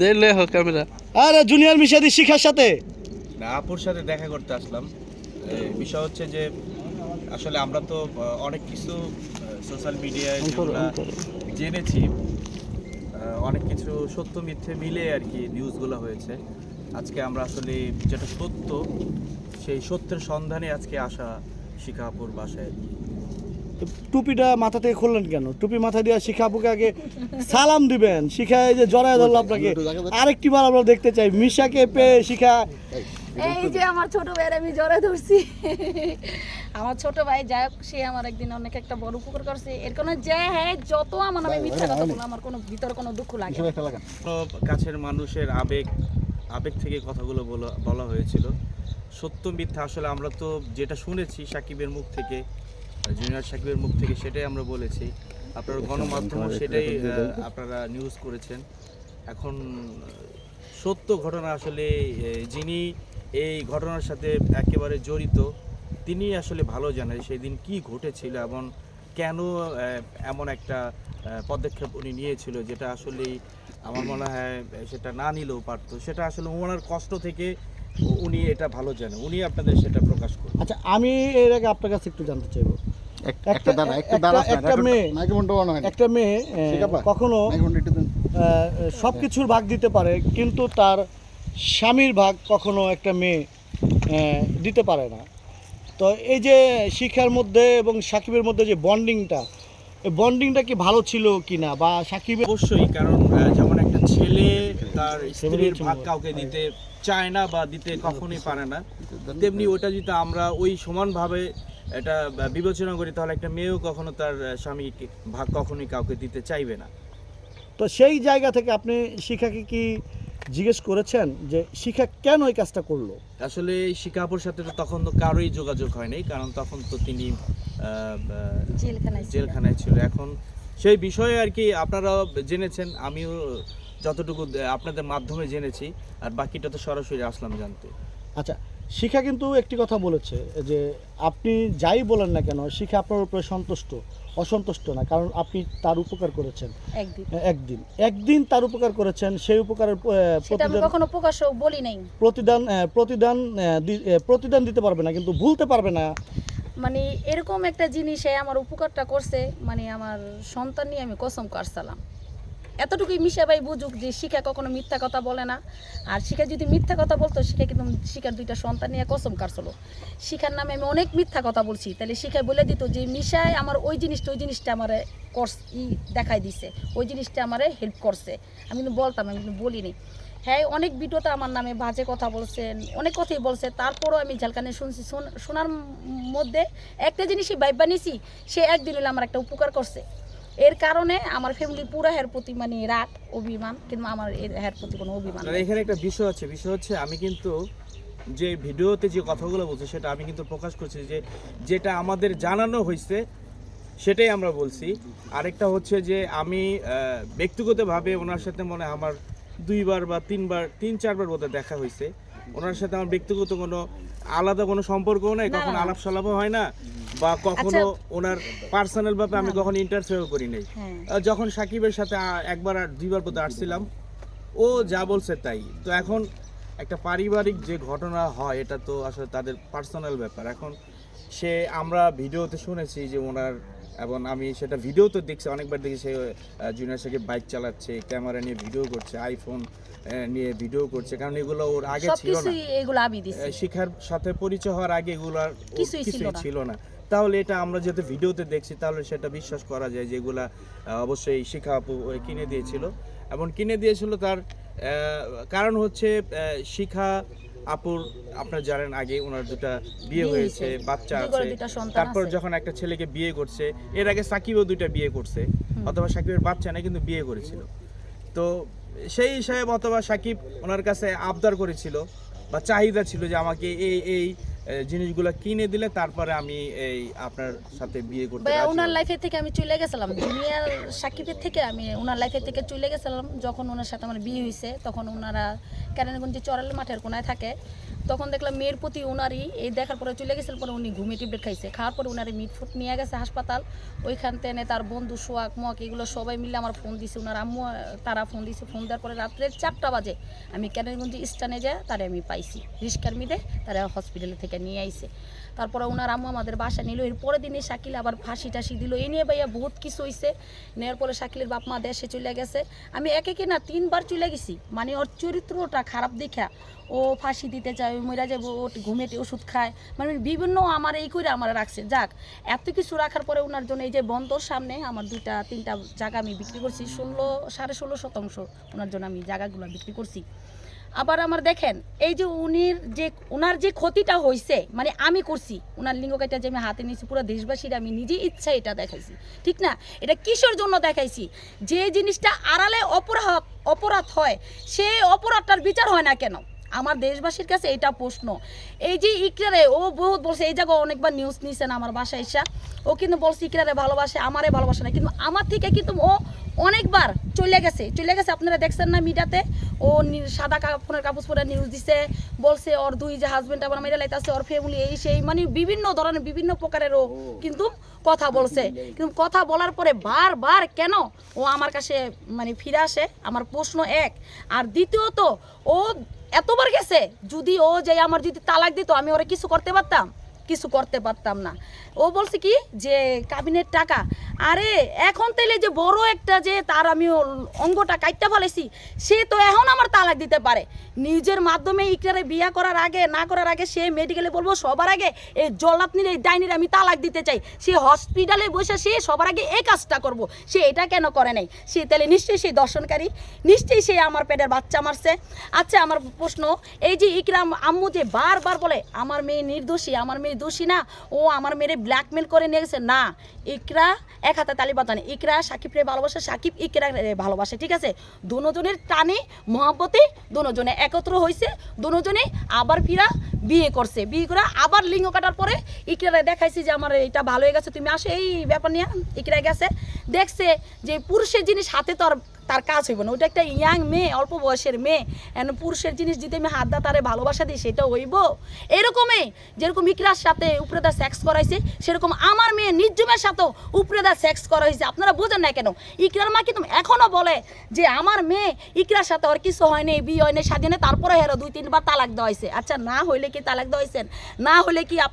দেখলে হোক ক্যামেরা। আরে জুনিয়র মিশাদি শিখার সাথে। না আপুর সাথে দেখা করতে আসলাম। বিষয় হচ্ছে যে আসলে আমরা তো অনেক কিছু সোশ্যাল মিডিয়ায় জেনেছি অনেক কিছু সত্য মিথ্যে মিলে আর কি নিউজগুলো হয়েছে। আজকে আমরা আসলে যেটা সত্য সেই সত্যের সন্ধানে আজকে আসা শিখাপুর বাসায় আর কি। টুপিটা মাথা থেকে খুললেন কেন? টুপি মাথা দিয়ে শিখা আপুকে আগে সালাম দিবেন। শিখা এই যে জড়ায় ধরলো আপনাকে। আরেকটি বার আমরা দেখতে চাই মিশাকে পেয়ে শিখা। এই যে আমার ছোট ভাইয়ের আমি জ্বরে ধরছি। আমার ছোট ভাই যাই হোক সে আমার একদিন অনেক একটা বড় উপকার করছে। এর কারণে যে হ্যাঁ যত আমার নামে মিথ্যা কথা বলো আমার কোনো ভিতরে কোনো দুঃখ লাগে কাছের মানুষের আবেগ আবেগ থেকে কথাগুলো বলা বলা হয়েছিল। সত্য মিথ্যা আসলে আমরা তো যেটা শুনেছি সাকিবের মুখ থেকে জুনিয়র সাকিবের মুখ থেকে সেটাই আমরা বলেছি। আপনার গণমাধ্যমও সেটাই আপনারা নিউজ করেছেন। এখন সত্য ঘটনা আসলে যিনি এই ঘটনার সাথে একেবারে জড়িত তিনি আসলে ভালো জানেন সেদিন কি ঘটেছিল এবং কেন এমন একটা পদক্ষেপ উনি নিয়েছিল যেটা আসলেই আমার মনে হয় সেটা না নিলেও পারতো। সেটা আসলে ওনার কষ্ট থেকে উনি এটা ভালো জানেন। উনি আপনাদের সেটা প্রকাশ করবেন আচ্ছা আমি এর আগে আপনার কাছে একটু জানতে চাইব। একটা দাঁড়া একটা- দাঁড়া একটা মেয়ে- মাইক্রোফোনটা অন হয় না একটা মেয়ে কখনো মাইক্রোফোনটা সব কিছুর ভাগ দিতে পারে কিন্তু তার স্বামীর ভাগ কখনো একটা মেয়ে দিতে পারে না। তো এই যে শিক্ষার মধ্যে এবং সাকিবের মধ্যে যে বন্ডিংটা এই বন্ডিংটা কি ভালো ছিল কিনা? বা সাকিব অবশ্যই কারণ যেমন একটা ছেলে তার স্ত্রীর ভাগ কাউকে দিতে চায় না বা দিতে কখনোই পারে না। তেমনি ওটা যদি আমরা ওই সমানভাবে এটা বিবেচনা করি তাহলে একটা মেয়েও কখনো তার আহ, স্বামীকে ভাগ কখনোই কাউকে দিতে চাইবে না। তো সেই জায়গা থেকে আপনি শিখাকে কি জিজ্ঞেস করেছেন যে শিখা কেন এই কাজটা করল? আসলে শিকাপুর সাথে তো তখন তো কারোই যোগাযোগ হয়নি কারণ তখন তো তিনি আহ, আহ, জেলখানায় ছিল। জেলখানায় ছিল। এখন সেই বিষয়ে আর কি আপনারা জেনেছেন আমিও যতটুকু আপনাদের মাধ্যমে জেনেছি আর বাকিটা তো সরাসরি আসলাম জানতে। আচ্ছা শিখা কিন্তু একটি কথা বলেছে যে আপনি যাই বলেন না কেন শিখা আপনার উপরে সন্তুষ্ট অসন্তুষ্ট না কারণ আপনি তার উপকার করেছেন। একদিন। একদিন। তার উপকার করেছেন সেই উপকারের কখনো প্রকাশ বলি নাই। প্রতিদান প্রতিদান প্রতিদান দিতে পারবে না কিন্তু ভুলতে পারবে না। মানে এরকম একটা জিনিসে আমার উপকারটা করছে মানে আমার সন্তান নিয়ে আমি কসম কাটছিলাম এতটুকুই মিশা ভাই বুঝুক যে শিখা কখনো মিথ্যা কথা বলে না। আর শিখা যদি মিথ্যা কথা বলতো, শিখা কিন্তু শিখার দুইটা সন্তান নিয়ে কসম কাটছিল। শিখার নামে আমি অনেক মিথ্যা কথা বলছি। তাহলে শিখায় বলে দিত যে মিশায় আমার ওই জিনিসটা ওই জিনিসটা আমার করস, ই দেখাই দিছে। ওই জিনিসটা আমারে হেল্প করছে। আমি কিন্তু বলতাম, আমি কিন্তু বলিনি। হ্যাঁ অনেক ভিডিওতে আমার নামে বাজে কথা বলছেন, অনেক কথাই বলছে। তারপরও আমি ঝালকানে শুনছি, শোন- শোনার মধ্যে একটা জিনিসই বাইবা নিছি, সে একদিন হলে আমার একটা উপকার করছে। এর কারণে আমার ফ্যামিলি পুরো হের প্রতি মানে রাগ অভিমান কিন্তু আমার এর হের প্রতি কোনো অভিমান আর এখানে একটা বিষয় আছে বিষয় হচ্ছে আমি কিন্তু যে ভিডিওতে যে কথাগুলো বলছি সেটা আমি কিন্তু প্রকাশ করছি যে যেটা আমাদের জানানো হয়েছে সেটাই আমরা বলছি। আরেকটা হচ্ছে যে আমি ব্যক্তিগতভাবে ওনার সাথে মনে হয় আমার দুইবার বা তিনবার তিন চারবার বোধহয় দেখা হয়েছে। ওনার সাথে আমার ব্যক্তিগত কোনো আলাদা কোনো সম্পর্কও নাই কখনো। আলাপ সালাপও হয় না। বা কখনো আচ্ছা। ওনার পার্সোনাল ভাবে আমি কখনো ইন্টারফেয়ার করি নাই। হ্যাঁ। যখন সাকিবের সাথে একবার আর দুইবার বোধ আসছিলাম ও যা বলছে তাই। তো এখন একটা পারিবারিক যে ঘটনা হয় এটা তো আসলে তাদের পার্সোনাল ব্যাপার। এখন সে আমরা ভিডিওতে শুনেছি যে ওনার এবং আমি সেটা ভিডিও তো দেখছি অনেকবার দেখি সে জুনিয়র সাকিব বাইক চালাচ্ছে ক্যামেরা নিয়ে ভিডিও করছে আইফোন নিয়ে ভিডিও করছে। কারণ এগুলো ওর আগে ছিল না। এগুলো আমি দিছি। শিখার সাথে পরিচয় হওয়ার আগে এগুলো কিছুই ছিল না। তাহলে এটা আমরা যেহেতু ভিডিওতে দেখছি তাহলে সেটা বিশ্বাস করা যায় যেগুলা আহ, অবশ্যই শিখা আপু কিনে দিয়েছিল। এবং কিনে দিয়েছিল তার কারণ হচ্ছে শিখা আপুর আপনারা জানেন আগে ওনার দুটা বিয়ে হয়েছে। বাচ্চা আছে। তারপর যখন একটা ছেলেকে বিয়ে করছে এর আগে সাকিবও দুইটা বিয়ে করছে অথবা সাকিবের বাচ্চা নেই কিন্তু বিয়ে করেছিল। তো সেই হিসাবে অথবা সাকিব ওনার কাছে আবদার করেছিল বা চাহিদা ছিল যে আমাকে এই এই জিনিসগুলো কিনে দিলে তারপরে আমি এই আপনার সাথে বিয়ে করতে ভাই ওনার লাইফের লাইফে থেকে আমি চলে গেছিলাম। দুনিয়ার সাকিবের থেকে আমি ওনার লাইফে থেকে চলে গেছিলাম। যখন ওনার সাথে আমার বিয়ে হয়েছে তখন ওনারা কেরানীগঞ্জে চড়াল মাঠের কোনায় থাকে। তখন দেখলাম মেয়ের প্রতি উনারই এই দেখার পরে চলে গেছিল, পরে উনি ঘুমিয়ে টিপলেট খাইছে। খাওয়ার পরে উনারে মিট ফুট নিয়ে গেছে হাসপাতাল। ওইখান থেকে তার বন্ধু সোয়াক মোয়াক এগুলো সবাই মিলে আমার ফোন দিছে। ওনার আম্মু, তারা ফোন দিছে। ফোন দেওয়ার পরে রাত্রে চারটা বাজে। আমি ক্যানেরগঞ্জ স্টানে যায় তারে আমি পাইছি। রিস্কার মিদে তারা হসপিটাল থেকে নিয়ে আইছে। তারপরে ওনার আম্মু আমাদের বাসা নিল। এর পরের দিনে শাকিল আবার ফাঁসি টাসি দিল। এ নিয়ে ভাইয়া বহুত কিছু হয়েছে নেওয়ার পরে শাকিলের বাপ মা দেশে চলে গেছে। আমি একে কি না তিনবার চলে গেছি। মানে ওর চরিত্রটা খারাপ দেখা, ও ফাঁসি দিতে চায় ওই মরা যাব ও ঘুমেটে ওষুধ খায়। মানে বিভিন্ন আমার এই করে আমার রাখছে। যাক, এত কিছু রাখার পরে ওনার জন্য এই যে বন্দর সামনে আমার দুইটা, তিনটা জায়গা আমি বিক্রি করছি, ষোলো, সাড়ে ষোলো শতাংশ ওনার জন্য আমি জায়গাগুলো বিক্রি করছি। আবার আমার দেখেন, এই যে উনির যে ওনার যে ক্ষতিটা হয়েছে মানে আমি করছি ওনার লিঙ্গকাইটা যে আমি হাতে নিয়েছি পুরো দেশবাসীর, আমি নিজে ইচ্ছা এটা দেখাইছি। ঠিক না? এটা কিসের জন্য দেখাইছি? যে জিনিসটা আড়ালে অপরাধ অপরাধ হয় সেই অপরাধটার বিচার হয় না কেন? আমার দেশবাসীর কাছে এটা প্রশ্ন। এই যে ইকরারে, ও বহুত বলছে, এই জায়গায় অনেকবার নিউজ নিছেন আমার বাসায় এসা। ও কিন্তু বলছে, ইকরারে ভালোবাসে, আমারে ভালোবাসে না। কিন্তু আমার থেকে কিন্তু ও অনেকবার চলে গেছে চলে গেছে আপনারা দেখছেন না মিডিয়াতে। ও সাদা কাপড়ের কাপড় পরে নিউজ দিছে বলছে ওর দুই যে হাজবেন্ড আবার মেরে লাইতাছে ওর ফ্যামিলি এই সেই মানে বিভিন্ন ধরনের বিভিন্ন প্রকারের ও। কিন্তু কথা বলছে। কিন্তু কথা বলার পরে বারবার কেন ও আমার কাছে মানে ফিরে আসে? আমার প্রশ্ন এক। আর দ্বিতীয়ত ও এতবার গেছে যদি ও যে আমার যদি তালাক দিত আমি ওরা কিছু করতে পারতাম? কিছু করতে পারতাম না। ও বলছে কি যে, কাবিনের টাকা। আরে, এখন তাইলে যে বড় একটা যে তার আমি অঙ্গটা কাটতে ফেলেছি, সে তো এখন আমার তালাক দিতে পারে। নিজের মাধ্যমে ইকরারে বিয়া করার আগে, না করার আগে সে মেডিকেলে বলব, সবার আগে এই জল্লাতনির এই ডাইনির আমি তালাক দিতে চাই। সে হসপিটালে বসে সে সবার আগে এই কাজটা করব। সে এটা কেন করে নাই? সে তাহলে নিশ্চয়ই সেই দর্শনকারী, নিশ্চয়ই সে আমার পেটের বাচ্চা মারছে। আচ্ছা আমার প্রশ্ন, এই যে ইকরাম আম্মু যে বারবার বলে, আমার মেয়ে নির্দোষী, আমার মেয়ে দোষী না। ও আমার মেয়ে ব্ল্যাকমেল করে নিয়ে গেছে। না, ইকরা এক হাতে তালি বাতানে ইকরা সাকিবরে ভালোবাসে, সাকিব ইকরা ভালোবাসে, ঠিক আছে? দুজনের টানে মহাব্বতে দুজনে একত্র হয়েছে দুজনে আবার ফিরা বিয়ে করছে। বিয়ে করে আবার লিঙ্গ কাটার পরে ইকরা দেখাইছি যে আমার এটা ভালো হয়ে গেছে, তুমি আসো, এই ব্যাপার নিয়ে ইকরা গেছে। দেখছে যে পুরুষের জিনিস হাতে তো আর তার কাজ হইব না। ওটা একটা ইয়াং মেয়ে, অল্প বয়সের মেয়ে। এখন পুরুষের জিনিস যদি আমি হাত দা তারে ভালোবাসা দিই, সেটা হইব। এরকমই, যেরকম ইকরার সাথে উপরেদা সেক্স করাইছে, সেরকম আমার মেয়ে নির্জমের সাথেও উপরেদা সেক্স করা হয়েছে আপনারা বোঝেন না কেন? ইকরার মা কিন্তু এখনও বলে যে আমার মেয়ে ইকরার সাথে আর কিছু হয়নি বিয়ে হয়নি স্বাধীনে তারপরে হেরো দুই তিনবার তালাক দেওয়া হয়েছে। আচ্ছা না হইলে কি তালাক দেওয়া হয়েছেন না হলে কি আপ